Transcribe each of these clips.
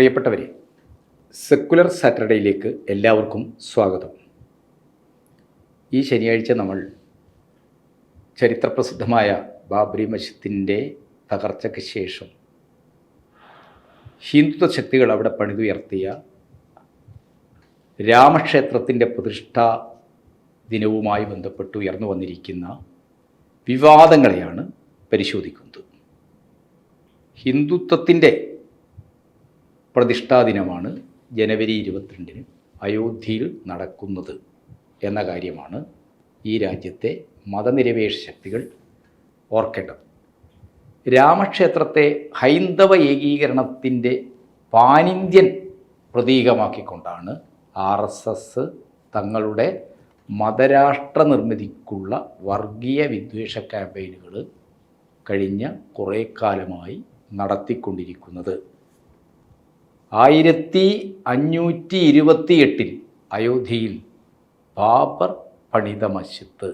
പ്രിയപ്പെട്ടവരെ സെക്കുലർ സാറ്റർഡേയിലേക്ക് എല്ലാവർക്കും സ്വാഗതം. ഈ ശനിയാഴ്ച നമ്മൾ ചരിത്രപ്രസിദ്ധമായ ബാബരി മസ്ജിദിന്റെ തകർച്ചയ്ക്ക് ശേഷം ഹിന്ദുത്വ ശക്തികൾ അവിടെ പണിതുയർത്തിയ രാമക്ഷേത്രത്തിന്റെ പ്രതിഷ്ഠാ ദിനവുമായി ബന്ധപ്പെട്ട് ഉയർന്നു വന്നിരിക്കുന്ന വിവാദങ്ങളെയാണ് പരിശോധിക്കുന്നത്. ഹിന്ദുത്വത്തിന്റെ പ്രതിഷ്ഠാ ദിനമാണ് ജനുവരി ഇരുപത്തിരണ്ടിന് അയോധ്യയിൽ നടക്കുന്നത് എന്ന കാര്യമാണ് ഈ രാജ്യത്തെ മതനിരപേക്ഷ ശക്തികൾ ഓർക്കേണ്ടത്. രാമക്ഷേത്രത്തെ ഹൈന്ദവ ഏകീകരണത്തിന്റെ പാനിന്ത്യൻ പ്രതീകമാക്കിക്കൊണ്ടാണ് ആർ എസ് എസ് തങ്ങളുടെ മതരാഷ്ട്ര നിർമ്മിതിക്കുള്ള വർഗീയ വിദ്വേഷ ക്യാമ്പയിനുകൾ കഴിഞ്ഞ കുറേ കാലമായി നടത്തിക്കൊണ്ടിരിക്കുന്നത്. ആയിരത്തി അഞ്ഞൂറ്റി ഇരുപത്തി എട്ടിൽ അയോധ്യയിൽ ബാബർ പണിത മസ്ജിദ്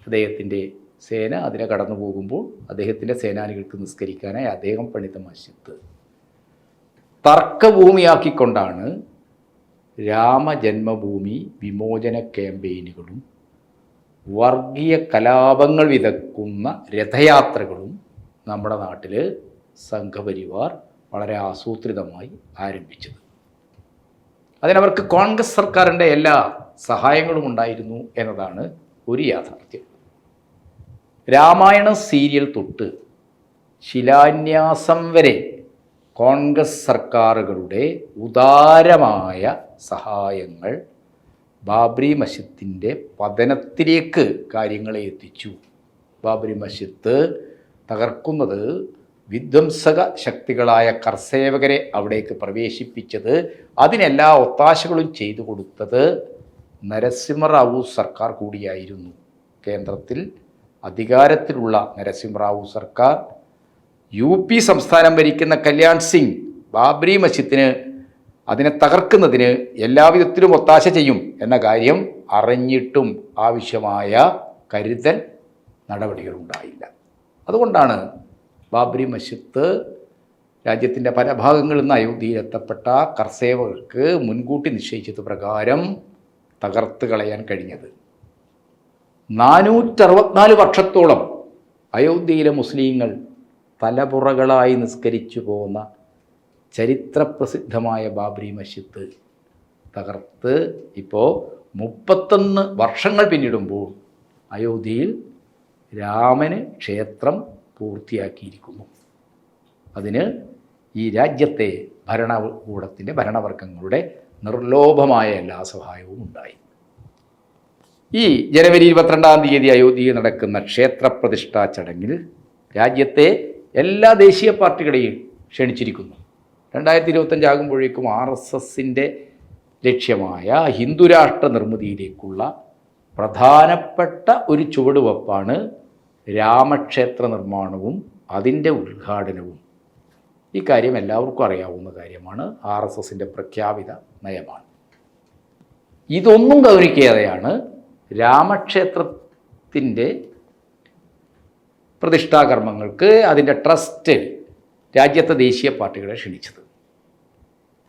അദ്ദേഹത്തിന്റെ സേന അതിനെ കടന്നു പോകുമ്പോൾ അദ്ദേഹത്തിന്റെ സേനാനികൾക്ക് നിസ്കരിക്കാനായി അദ്ദേഹം പണിത മസ്ജിദ് തർക്കഭൂമിയാക്കിക്കൊണ്ടാണ് രാമജന്മഭൂമി വിമോചന ക്യാമ്പയിനുകളും വർഗീയ കലാപങ്ങൾ വിതക്കുന്ന രഥയാത്രകളും നമ്മുടെ നാട്ടിൽ സംഘപരിവാർ വളരെ ആസൂത്രിതമായി ആരംഭിച്ചത്. അതിനവർക്ക് കോൺഗ്രസ് സർക്കാരിന്റെ എല്ലാ സഹായങ്ങളും ഉണ്ടായിരുന്നു എന്നതാണ് ഒരു യാഥാർത്ഥ്യം. രാമായണ സീരിയൽ തൊട്ട് ശിലാന്യാസം വരെ കോൺഗ്രസ് സർക്കാരുകളുടെ ഉദാരമായ സഹായങ്ങൾ ബാബരി മസ്ജിദിന്റെ പതനത്തിലേക്ക് കാര്യങ്ങളെ എത്തിച്ചു. ബാബരി മസ്ജിദ് തകർക്കുന്നത് വിധ്വംസക ശക്തികളായ കർസേവകരെ അവിടേക്ക് പ്രവേശിപ്പിച്ചത് അതിനെല്ലാ ഒത്താശകളും ചെയ്തു കൊടുത്തത് നരസിംഹറാവു സർക്കാർ കൂടിയായിരുന്നു. കേന്ദ്രത്തിൽ അധികാരത്തിലുള്ള നരസിംഹറാവു സർക്കാർ യു പി സംസ്ഥാനം ഭരിക്കുന്ന കല്യാൺ സിംഗ് ബാബ്രി മസ്ജിദിന് അതിനെ തകർക്കുന്നതിന് എല്ലാവിധത്തിലും ഒത്താശ ചെയ്യും എന്ന കാര്യം അറിഞ്ഞിട്ടും ആവശ്യമായ കരുതൽ നടപടികളുണ്ടായില്ല. അതുകൊണ്ടാണ് ബാബരി മസ്ജിദ് രാജ്യത്തിന്റെ പല ഭാഗങ്ങളിൽ നിന്ന് അയോധ്യയിൽ എത്തപ്പെട്ട കർസേവകർക്ക് മുൻകൂട്ടി നിശ്ചയിച്ചത് പ്രകാരം തകർത്ത് കളയാൻ കഴിഞ്ഞത്. നാനൂറ്ററുപത്തിനാല് വർഷത്തോളം അയോധ്യയിലെ മുസ്ലിങ്ങൾ തലമുറകളായി നിസ്കരിച്ചു പോകുന്ന ചരിത്രപ്രസിദ്ധമായ ബാബരി മസ്ജിദ് തകർത്ത് ഇപ്പോൾ മുപ്പത്തൊന്ന് വർഷങ്ങൾ പിന്നിടുമ്പോൾ അയോധ്യയിൽ രാമന് ക്ഷേത്രം പൂർത്തിയാക്കിയിരിക്കുന്നു. അതിന് ഈ രാജ്യത്തെ ഭരണകൂടത്തിന്റെ ഭരണവർഗങ്ങളുടെ നിർലോഭമായ എല്ലാ സഹായവും ഉണ്ടായി. ഈ ജനുവരി ഇരുപത്തിരണ്ടാം തീയതി അയോധ്യയിൽ നടക്കുന്ന ക്ഷേത്രപ്രതിഷ്ഠാ ചടങ്ങിൽ രാജ്യത്തെ എല്ലാ ദേശീയ പാർട്ടികളെയും ക്ഷണിച്ചിരിക്കുന്നു. രണ്ടായിരത്തി ഇരുപത്തഞ്ച് ആകുമ്പോഴേക്കും ആർ എസ് എസിന്റെ ലക്ഷ്യമായ ഹിന്ദുരാഷ്ട്ര നിർമ്മിതിയിലേക്കുള്ള പ്രധാനപ്പെട്ട ഒരു ചുവടുവെപ്പാണ് രാമക്ഷേത്ര നിർമ്മാണവും അതിന്റെ ഉദ്ഘാടനവും. ഈ കാര്യം എല്ലാവർക്കും അറിയാവുന്ന കാര്യമാണ്. ആർ എസ് എസിന്റെ പ്രഖ്യാപിത നയമാണ്. ഇതൊന്നും ഗൗരിക്കാതെയാണ് രാമക്ഷേത്രത്തിന്റെ പ്രതിഷ്ഠാകർമ്മങ്ങൾക്ക് അതിന്റെ ട്രസ്റ്റ് രാജ്യത്തെ ദേശീയ പാർട്ടികളെ ക്ഷണിച്ചത്.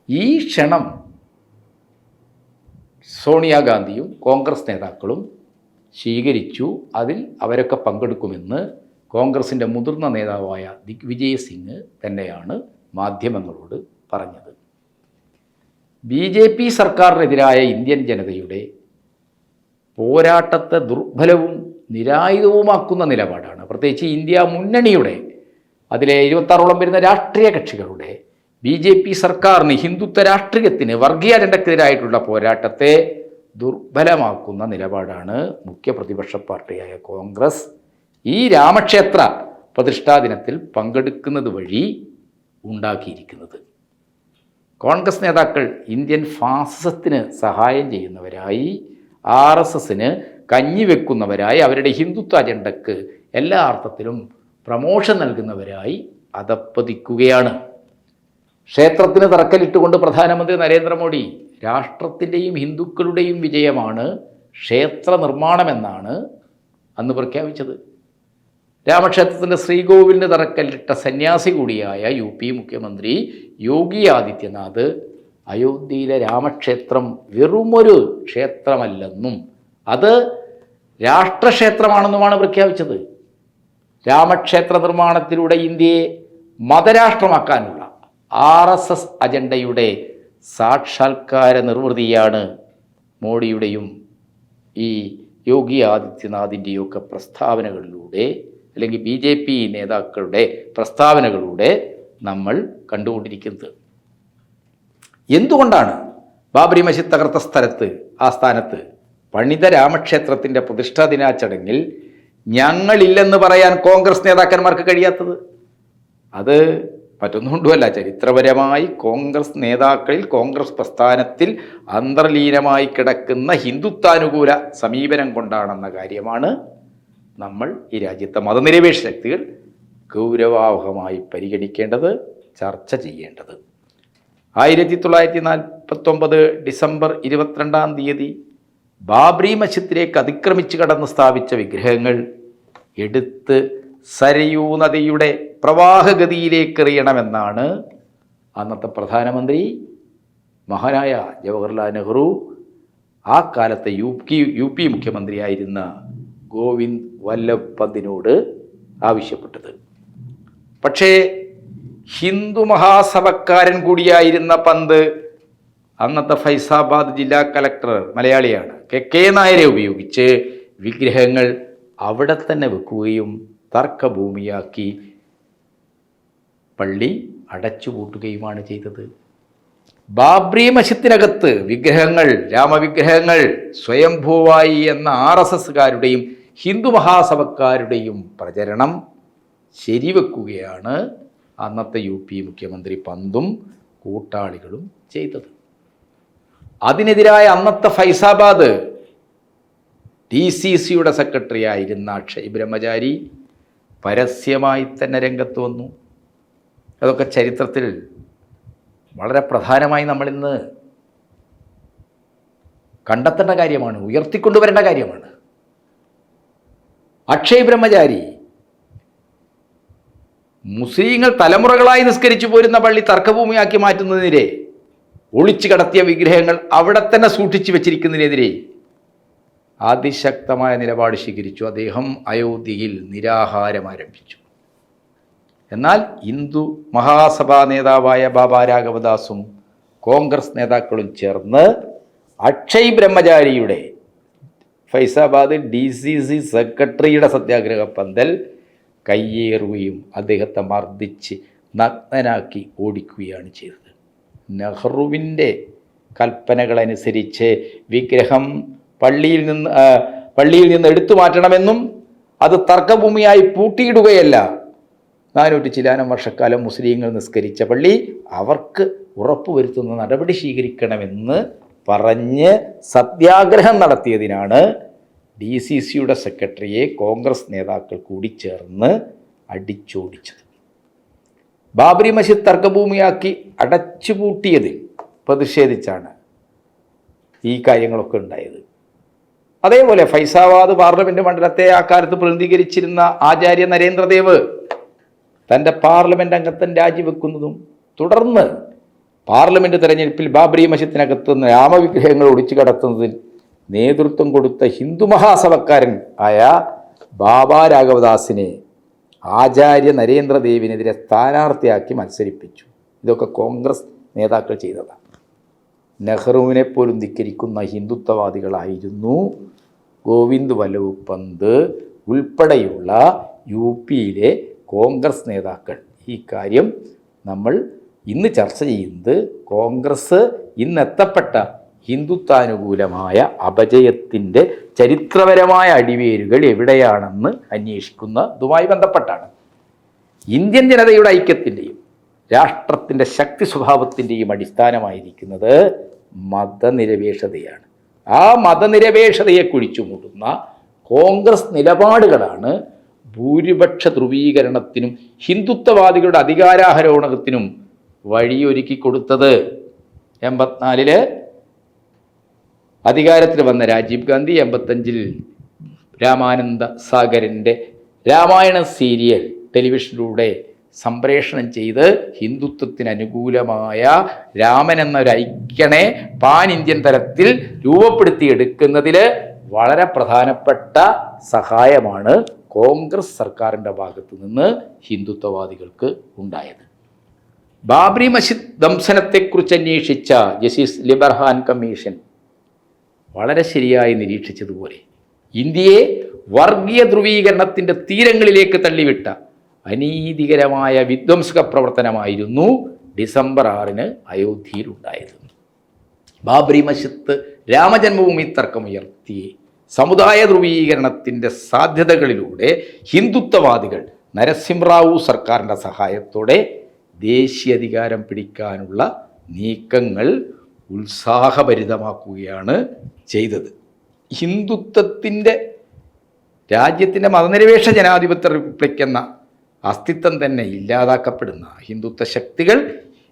ഈ ക്ഷണം സോണിയാഗാന്ധിയും കോൺഗ്രസ് നേതാക്കളും സ്വീകരിച്ചു. അതിൽ അവരൊക്കെ പങ്കെടുക്കുമെന്ന് കോൺഗ്രസിന്റെ മുതിർന്ന നേതാവായ ദിഗ്വിജയ് സിംഗ് തന്നെയാണ് മാധ്യമങ്ങളോട് പറഞ്ഞത്. ബി ജെ പി സർക്കാരിനെതിരായ ഇന്ത്യൻ ജനതയുടെ പോരാട്ടത്തെ ദുർബലവും നിരായുധവുമാക്കുന്ന നിലപാടാണ്. പ്രത്യേകിച്ച് ഇന്ത്യ മുന്നണിയുടെ അതിലെ ഇരുപത്താറോളം വരുന്ന രാഷ്ട്രീയ കക്ഷികളുടെ ബി ജെ പി സർക്കാരിന് ഹിന്ദുത്വ രാഷ്ട്രീയത്തിന് വർഗീയ അജണ്ടക്കെതിരായിട്ടുള്ള പോരാട്ടത്തെ ദുർബലമാക്കുന്ന നിലപാടാണ് മുഖ്യ പ്രതിപക്ഷ പാർട്ടിയായ കോൺഗ്രസ്. ഈ രാമക്ഷേത്ര പ്രതിഷ്ഠാ ദിനത്തിൽ പങ്കെടുക്കുന്നത് വഴി ഉണ്ടാക്കിയിരിക്കുന്നത്. കോൺഗ്രസ് നേതാക്കൾ ഇന്ത്യൻ ഫാസിസത്തിന് സഹായം ചെയ്യുന്നവരായി ആർ എസ് എസിന് കഞ്ഞിവെക്കുന്നവരായി അവരുടെ ഹിന്ദുത്വ അജണ്ടക്ക് എല്ലാ അർത്ഥത്തിലും പ്രമോഷൻ നൽകുന്നവരായി അതപ്പതിക്കുകയാണ്. ക്ഷേത്രത്തിന് തറക്കല്ലിട്ടുകൊണ്ട് പ്രധാനമന്ത്രി നരേന്ദ്രമോദി രാഷ്ട്രത്തിന്റെയും ഹിന്ദുക്കളുടെയും വിജയമാണ് ക്ഷേത്ര നിർമ്മാണമെന്നാണ് അന്ന് പ്രഖ്യാപിച്ചത്. രാമക്ഷേത്രത്തിന്റെ ശ്രീകോവിലിന് തറക്കല്ലിട്ട സന്യാസി കൂടിയായ യു പി മുഖ്യമന്ത്രി യോഗി ആദിത്യനാഥ് അയോധ്യയിലെ രാമക്ഷേത്രം വെറുമൊരു ക്ഷേത്രമല്ലെന്നും അത് രാഷ്ട്രക്ഷേത്രമാണെന്നുമാണ് പ്രഖ്യാപിച്ചത്. രാമക്ഷേത്ര നിർമ്മാണത്തിലൂടെ ഇന്ത്യയെ മതരാഷ്ട്രമാക്കാനുള്ള ആർ എസ് എസ് അജണ്ടയുടെ സാക്ഷാത്കാര നിർവൃതിയാണ് മോഡിയുടെയും ഈ യോഗി ആദിത്യനാഥിന്റെയും ഒക്കെ പ്രസ്താവനകളിലൂടെ അല്ലെങ്കിൽ ബി ജെ പി നേതാക്കളുടെ പ്രസ്താവനകളിലൂടെ നമ്മൾ കണ്ടുകൊണ്ടിരിക്കുന്നത്. എന്തുകൊണ്ടാണ് ബാബരി മസ്ജിദ് തകർത്ത സ്ഥലത്ത് ആ സ്ഥാനത്ത് പണിത രാമക്ഷേത്രത്തിന്റെ പ്രതിഷ്ഠാ ദിനാ ചടങ്ങിൽ ഞങ്ങളില്ലെന്ന് പറയാൻ കോൺഗ്രസ് നേതാക്കന്മാർക്ക് കഴിയാത്തത്? അത് മറ്റൊന്നുകൊണ്ടുമല്ല ചരിത്രപരമായി കോൺഗ്രസ് നേതാക്കളിൽ കോൺഗ്രസ് പ്രസ്ഥാനത്തിൽ അന്തർലീനമായി കിടക്കുന്ന ഹിന്ദുത്വാനുകൂല സമീപനം കൊണ്ടാണെന്ന കാര്യമാണ് നമ്മൾ ഈ രാജ്യത്തെ മതനിരപേക്ഷ ശക്തികൾ ഗൗരവാവഹമായി പരിഗണിക്കേണ്ടത് ചർച്ച ചെയ്യേണ്ടത്. ആയിരത്തി തൊള്ളായിരത്തി നാൽപ്പത്തൊമ്പത് ഡിസംബർ ഇരുപത്തിരണ്ടാം തീയതി ബാബ്രി മസ്ജിദിലേക്ക് അതിക്രമിച്ച് കടന്ന് സ്ഥാപിച്ച വിഗ്രഹങ്ങൾ എടുത്ത് സരയൂ നദിയുടെ പ്രവാഹഗതിയിലേക്ക് എറിയണമെന്നാണ് അന്നത്തെ പ്രധാനമന്ത്രി മഹാനായ ജവഹർലാൽ നെഹ്റു ആ കാലത്തെ യു പി യു പി മുഖ്യമന്ത്രിയായിരുന്ന ഗോവിന്ദ് വല്ലഭ് പന്തിനോട് ആവശ്യപ്പെട്ടത്. പക്ഷേ ഹിന്ദു മഹാസഭക്കാരൻ കൂടിയായിരുന്ന പന്ത് അന്നത്തെ ഫൈസാബാദ് ജില്ലാ കലക്ടർ മലയാളിയാണ്. കെ കെ നായരെ ഉപയോഗിച്ച് വിഗ്രഹങ്ങൾ അവിടെ തന്നെ വെക്കുകയും തർക്കഭൂമിയാക്കി പള്ളി അടച്ചുപൂട്ടുകയുമാണ് ചെയ്തത്. ബാബ്രി മസ്ജിദിനകത്ത് വിഗ്രഹങ്ങൾ രാമവിഗ്രഹങ്ങൾ സ്വയംഭൂവായി എന്ന ആർ എസ് എസ്സുകാരുടെയും ഹിന്ദു മഹാസഭക്കാരുടെയും പ്രചരണം ശരിവെക്കുകയാണ് അന്നത്തെ യു പി മുഖ്യമന്ത്രി പന്തും കൂട്ടാളികളും ചെയ്തത്. അതിനെതിരായ അന്നത്തെ ഫൈസാബാദ് ഡി സി സിയുടെ സെക്രട്ടറി ആയിരുന്ന അക്ഷയ് ബ്രഹ്മചാരി പരസ്യമായി തന്നെ രംഗത്ത് വന്നു. അതൊക്കെ ചരിത്രത്തിൽ വളരെ പ്രധാനമായി നമ്മളിന്ന് കണ്ടെത്തേണ്ട കാര്യമാണ് ഉയർത്തിക്കൊണ്ടുവരേണ്ട കാര്യമാണ്. അക്ഷയ് ബ്രഹ്മചാരി മുസ്ലിങ്ങൾ തലമുറകളായി നിസ്കരിച്ചു പോരുന്ന പള്ളി തർക്കഭൂമിയാക്കി മാറ്റുന്നതിനെതിരെ ഒളിച്ചു കടത്തിയ വിഗ്രഹങ്ങൾ അവിടെ തന്നെ സൂക്ഷിച്ചു വെച്ചിരിക്കുന്നതിനെതിരെ അതിശക്തമായ നിലപാട് സ്വീകരിച്ചു. അദ്ദേഹം അയോധ്യയിൽ നിരാഹാരം ആരംഭിച്ചു എന്നാൽ ഹിന്ദു മഹാസഭാ നേതാവായ ബാബ രാഘവദാസും കോൺഗ്രസ് നേതാക്കളും ചേർന്ന് അക്ഷയ് ബ്രഹ്മചാരിയുടെ ഫൈസാബാദ് ഡി സി സി സെക്രട്ടറിയുടെ സത്യാഗ്രഹ പന്തൽ കയ്യേറുകയും അദ്ദേഹത്തെ മർദ്ദിച്ച് നഗ്നനാക്കി ഓടിക്കുകയാണ് ചെയ്തത്. നെഹ്റുവിന്റെ കൽപ്പനകളനുസരിച്ച് വിഗ്രഹം പള്ളിയിൽ നിന്ന് പള്ളിയിൽ നിന്ന് എടുത്തു മാറ്റണമെന്നും അത് തർക്കഭൂമിയായി പൂട്ടിയിടുകയല്ല. നാനൂറ്റി ചിലാനം വർഷക്കാലം മുസ്ലിങ്ങൾ നിസ്കരിച്ച പള്ളി അവർക്ക് ഉറപ്പുവരുത്തുന്ന നടപടി സ്വീകരിക്കണമെന്ന് പറഞ്ഞ് സത്യാഗ്രഹം നടത്തിയതിനാണ് ഡി സി സിയുടെ സെക്രട്ടറിയെ കോൺഗ്രസ് നേതാക്കൾ കൂടി ചേർന്ന് അടിച്ചോടിച്ചത്. ബാബരി മസ്ജിദ് തർക്കഭൂമിയാക്കി അടച്ചുപൂട്ടിയതിൽ പ്രതിഷേധിച്ചാണ് ഈ കാര്യങ്ങളൊക്കെ ഉണ്ടായത്. അതേപോലെ ഫൈസാബാദ് പാർലമെന്റ് മണ്ഡലത്തെ ആ കാലത്ത് പ്രതിനിധീകരിച്ചിരുന്ന ആചാര്യ നരേന്ദ്രദേവ് തന്റെ പാർലമെന്റ് അംഗത്വം രാജിവെക്കുന്നതും തുടർന്ന് പാർലമെന്റ് തെരഞ്ഞെടുപ്പിൽ ബാബരി മസ്ജിദിനകത്ത് രാമവിഗ്രഹങ്ങൾ ഒടിച്ചു കടത്തുന്നതിൽ നേതൃത്വം കൊടുത്ത ഹിന്ദു മഹാസഭക്കാരൻ ആയ ബാബാ രാഘവദാസിനെ ആചാര്യ നരേന്ദ്രദേവിനെതിരെ സ്ഥാനാർത്ഥിയാക്കി മത്സരിപ്പിച്ചു. ഇതൊക്കെ കോൺഗ്രസ് നേതാക്കൾ ചെയ്തതാണ്. നെഹ്റുവിനെ പോലും ധിക്കരിക്കുന്ന ഹിന്ദുത്വവാദികളായിരുന്നു ഗോവിന്ദ് പന്ത് ഉൾപ്പെടെയുള്ള യു പിയിലെ കോൺഗ്രസ് നേതാക്കൾ. ഈ കാര്യം നമ്മൾ ഇന്ന് ചർച്ച ചെയ്യുന്നത് കോൺഗ്രസ് ഇന്നെത്തപ്പെട്ട ഹിന്ദുത്വാനുകൂലമായ അപജയത്തിന്റെ ചരിത്രപരമായ അടിവേരുകൾ എവിടെയാണെന്ന് അന്വേഷിക്കുന്നതുമായി ബന്ധപ്പെട്ടാണ്. ഇന്ത്യൻ ജനതയുടെ ഐക്യത്തിന്റെയും രാഷ്ട്രത്തിന്റെ ശക്തി സ്വഭാവത്തിന്റെയും അടിസ്ഥാനമായിരിക്കുന്നത് മതനിരപേക്ഷതയാണ്. ആ മതനിരപേക്ഷതയെ കുഴിച്ചുമൂടുന്ന കോൺഗ്രസ് നിലപാടുകളാണ് ഭൂരിപക്ഷ ധ്രുവീകരണത്തിനും ഹിന്ദുത്വവാദികളുടെ അധികാരാരോഹണത്തിനും വഴിയൊരുക്കി കൊടുത്തത്. എൺപത്തിനാലിൽ അധികാരത്തിൽ വന്ന രാജീവ് ഗാന്ധി എൺപത്തഞ്ചിൽ രാമാനന്ദ സാഗറിന്റെ രാമായണ സീരിയൽ ടെലിവിഷനിലൂടെ സംപ്രേഷണം ചെയ്ത് ഹിന്ദുത്വത്തിന് അനുകൂലമായ രാമൻ എന്നൊരു ഐക്യനെ പാൻ ഇന്ത്യൻ തലത്തിൽ രൂപപ്പെടുത്തിയെടുക്കുന്നതിൽ വളരെ പ്രധാനപ്പെട്ട സഹായമാണ് കോൺഗ്രസ് സർക്കാരിന്റെ ഭാഗത്ത് നിന്ന് ഹിന്ദുത്വവാദികൾക്ക് ഉണ്ടായത്. ബാബറി മസ്ജിദ് ദംശനത്തെക്കുറിച്ച് അന്വേഷിച്ച ജസ്റ്റിസ് ലിബർഹാൻ കമ്മീഷൻ വളരെ ശരിയായി നിരീക്ഷിച്ചതുപോലെ ഇന്ത്യയെ വർഗീയ ധ്രുവീകരണത്തിന്റെ തീരങ്ങളിലേക്ക് തള്ളിവിട്ട അനീതികരമായ വിധ്വംസക പ്രവർത്തനമായിരുന്നു ഡിസംബർ ആറിന് അയോധ്യയിലുണ്ടായത്. ബാബ്രി മസ്ജിദ് രാമജന്മഭൂമി തർക്കമുയർത്തി സമുദായ ധ്രുവീകരണത്തിന്റെ സാധ്യതകളിലൂടെ ഹിന്ദുത്വവാദികൾ നരസിംഹറാവു സർക്കാരിന്റെ സഹായത്തോടെ ദേശീയ അധികാരം പിടിക്കാനുള്ള നീക്കങ്ങൾ ഉത്സാഹഭരിതമാക്കുകയാണ് ചെയ്തത്. ഹിന്ദുത്വത്തിന്റെ രാജ്യത്തിന്റെ മതനിരപേക്ഷ ജനാധിപത്യ റിപ്പബ്ലിക് എന്ന അസ്തിത്വം തന്നെ ഇല്ലാതാക്കപ്പെടുന്ന ഹിന്ദുത്വ ശക്തികൾ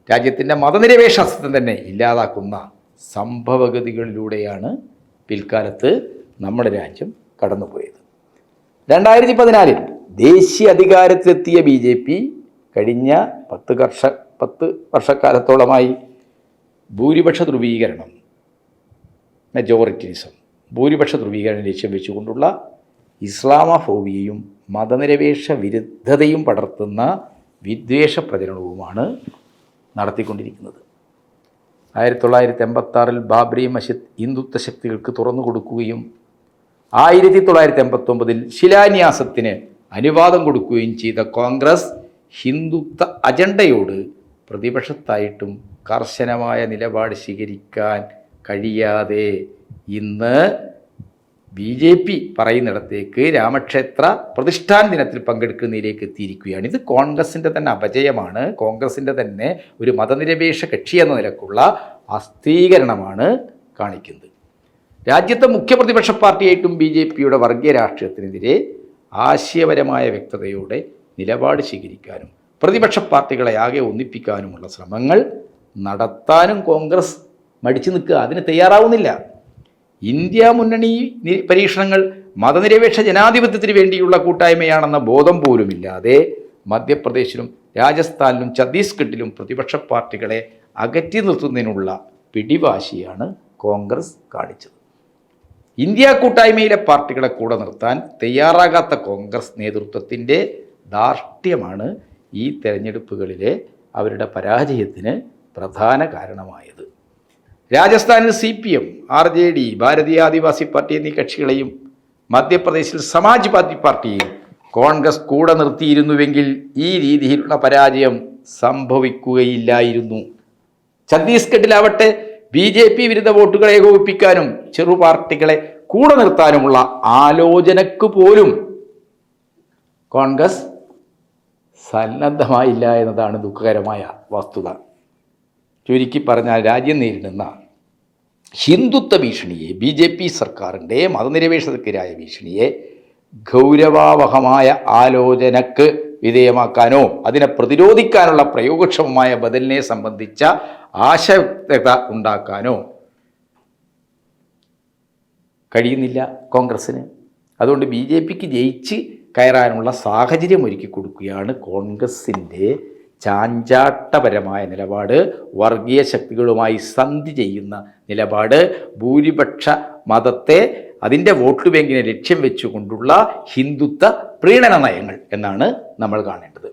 രാജ്യത്തിന്റെ മതനിരപേക്ഷ അസ്തിത്വം തന്നെ ഇല്ലാതാക്കുന്ന സംഭവഗതികളിലൂടെയാണ് പിൽക്കാലത്ത് നമ്മുടെ രാജ്യം കടന്നുപോയത്. രണ്ടായിരത്തി പതിനാലിൽ ദേശീയ അധികാരത്തിലെത്തിയ ബി ജെ പി കഴിഞ്ഞ പത്ത് വർഷ പത്ത് വർഷക്കാലത്തോളമായി ഭൂരിപക്ഷ ധ്രുവീകരണം മെജോറിറ്റിനിസം ഭൂരിപക്ഷ ധ്രുവീകരണം ലക്ഷ്യം വെച്ചുകൊണ്ടുള്ള ഇസ്ലാമഫോബിയയും മതനിരപേക്ഷ വിരുദ്ധതയും പടർത്തുന്ന വിദ്വേഷ പ്രചരണവുമാണ് നടത്തിക്കൊണ്ടിരിക്കുന്നത്. ആയിരത്തി തൊള്ളായിരത്തി എൺപത്താറിൽ ബാബ്രി മസ്ജിദ് ഹിന്ദുത്വ ശക്തികൾക്ക് തുറന്നു കൊടുക്കുകയും ആയിരത്തി തൊള്ളായിരത്തി എൺപത്തൊമ്പതിൽ ശിലാന്യാസത്തിന് അനുവാദം കൊടുക്കുകയും ചെയ്ത കോൺഗ്രസ് ഹിന്ദുത്വ അജണ്ടയോട് പ്രതിപക്ഷത്തായിട്ടും കർശനമായ നിലപാട് സ്വീകരിക്കാൻ കഴിയാതെ ഇന്ന് ബി ജെ പി പറയുന്നിടത്തേക്ക് രാമക്ഷേത്ര പ്രതിഷ്ഠാന ദിനത്തിൽ പങ്കെടുക്കുന്നതിലേക്ക് എത്തിയിരിക്കുകയാണ്. ഇത് കോൺഗ്രസിന്റെ തന്നെ അപജയമാണ്. കോൺഗ്രസിന്റെ തന്നെ ഒരു മതനിരപേക്ഷ കക്ഷി എന്ന നിലക്കുള്ള അസ്ഥീകരണമാണ് കാണിക്കുന്നത്. രാജ്യത്തെ മുഖ്യ പ്രതിപക്ഷ പാർട്ടിയായിട്ടും ബി ജെ പിയുടെ വർഗീയ രാഷ്ട്രീയത്തിനെതിരെ ആശയപരമായ വ്യക്തതയോടെ നിലപാട് സ്വീകരിക്കാനും പ്രതിപക്ഷ പാർട്ടികളെ ആകെ ഒന്നിപ്പിക്കാനുമുള്ള ശ്രമങ്ങൾ നടത്താനും കോൺഗ്രസ് മടിച്ചു നിൽക്കുക. അതിന് തയ്യാറാവുന്നില്ല. ഇന്ത്യ മുന്നണി പരീക്ഷണങ്ങൾ മതനിരപേക്ഷ ജനാധിപത്യത്തിന് വേണ്ടിയുള്ള കൂട്ടായ്മയാണെന്ന ബോധം പോലുമില്ലാതെ മധ്യപ്രദേശിലും രാജസ്ഥാനിലും ഛത്തീസ്ഗഡിലും പ്രതിപക്ഷ പാർട്ടികളെ അകറ്റി നിർത്തുന്നതിനുള്ള പിടിവാശിയാണ് കോൺഗ്രസ് കാണിച്ചത്. ഇന്ത്യ കൂട്ടായ്മയിലെ പാർട്ടികളെ കൂടെ നിർത്താൻ തയ്യാറാകാത്ത കോൺഗ്രസ് നേതൃത്വത്തിന്റെ ധാർഷ്ട്യമാണ് ഈ തെരഞ്ഞെടുപ്പുകളിലെ അവരുടെ പരാജയത്തിന് പ്രധാന കാരണമായത്. രാജസ്ഥാനിൽ C P M R J D Bharatiya Adivasi party എന്നീ കക്ഷികളെയും മധ്യപ്രദേശിൽ സമാജ് പാർട്ടി പാർട്ടിയെയും കോൺഗ്രസ് കൂടെ നിർത്തിയിരുന്നുവെങ്കിൽ ഈ രീതിയിലുള്ള പരാജയം സംഭവിക്കുകയില്ലായിരുന്നു. ഛത്തീസ്ഗഡിലാവട്ടെ ബി ജെ പി വിരുദ്ധ വോട്ടുകളെ ഏകോപിപ്പിക്കാനും ചെറു പാർട്ടികളെ കൂടെ നിർത്താനുമുള്ള ആലോചനക്ക് പോലും കോൺഗ്രസ് സന്നദ്ധമായില്ല എന്നതാണ് ദുഃഖകരമായ വസ്തുത. ചുരുക്കി പറഞ്ഞാൽ രാജ്യം നേരിടുന്ന ഹിന്ദുത്വ ഭീഷണിയെ ബി ജെ പി സർക്കാരിന്റെ മതനിരപേക്ഷതക്കെതിരായ ഭീഷണിയെ ഗൗരവാവഹമായ ആലോചനക്ക് വിധേയമാക്കാനോ അതിനെ പ്രതിരോധിക്കാനുള്ള പ്രയോഗക്ഷമമായ ബദലിനെ സംബന്ധിച്ച ആശക്ത ഉണ്ടാക്കാനോ കഴിയുന്നില്ല കോൺഗ്രസ്സിന്. അതുകൊണ്ട് ബി ജെ പിക്ക് ജയിച്ച് കയറാനുള്ള സാഹചര്യം ഒരുക്കി കൊടുക്കുകയാണ് കോൺഗ്രസിന്റെ ചാഞ്ചാട്ടപരമായ നിലപാട് വർഗീയ ശക്തികളുമായി സന്ധി ചെയ്യുന്ന നിലപാട് ഭൂരിപക്ഷ മതത്തെ അതിന്റെ വോട്ട് ബാങ്കിനെ ലക്ഷ്യം വെച്ചുകൊണ്ടുള്ള ഹിന്ദുത്വ പ്രീണന നയങ്ങൾ എന്നാണ് നമ്മൾ കാണേണ്ടത്.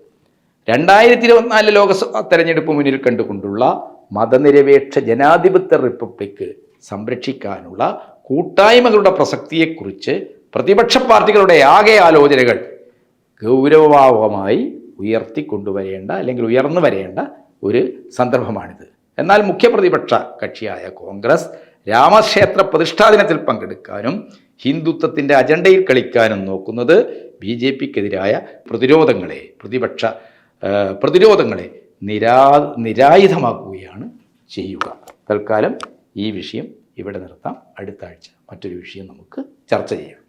രണ്ടായിരത്തി ഇരുപത്തിനാല് ലോക്സഭാ തെരഞ്ഞെടുപ്പ് മുന്നിൽ കണ്ടുകൊണ്ടുള്ള മതനിരപേക്ഷ ജനാധിപത്യ റിപ്പബ്ലിക്ക് സംരക്ഷിക്കാനുള്ള കൂട്ടായ്മകളുടെ പ്രസക്തിയെക്കുറിച്ച് പ്രതിപക്ഷ പാർട്ടികളുടെ ആകെ ആലോചനകൾ ഗൗരവമായി ഉയർത്തിക്കൊണ്ടുവരേണ്ട അല്ലെങ്കിൽ ഉയർന്നു വരേണ്ട ഒരു സന്ദർഭമാണിത്. എന്നാൽ മുഖ്യപ്രതിപക്ഷ കക്ഷിയായ കോൺഗ്രസ് രാമക്ഷേത്ര പ്രതിഷ്ഠാദിനത്തിൽ പങ്കെടുക്കാനും ഹിന്ദുത്വത്തിന്റെ അജണ്ടയിൽ കളിക്കാനും നോക്കുന്നത് ബി ജെ പിക്കെതിരായ പ്രതിരോധങ്ങളെ പ്രതിപക്ഷ പ്രതിരോധങ്ങളെ നിരാ നിരായുധമാക്കുകയാണ് ചെയ്യുക. തൽക്കാലം ഈ വിഷയം ഇവിടെ നിർത്താം. അടുത്ത ആഴ്ച മറ്റൊരു വിഷയം നമുക്ക് ചർച്ച ചെയ്യാം.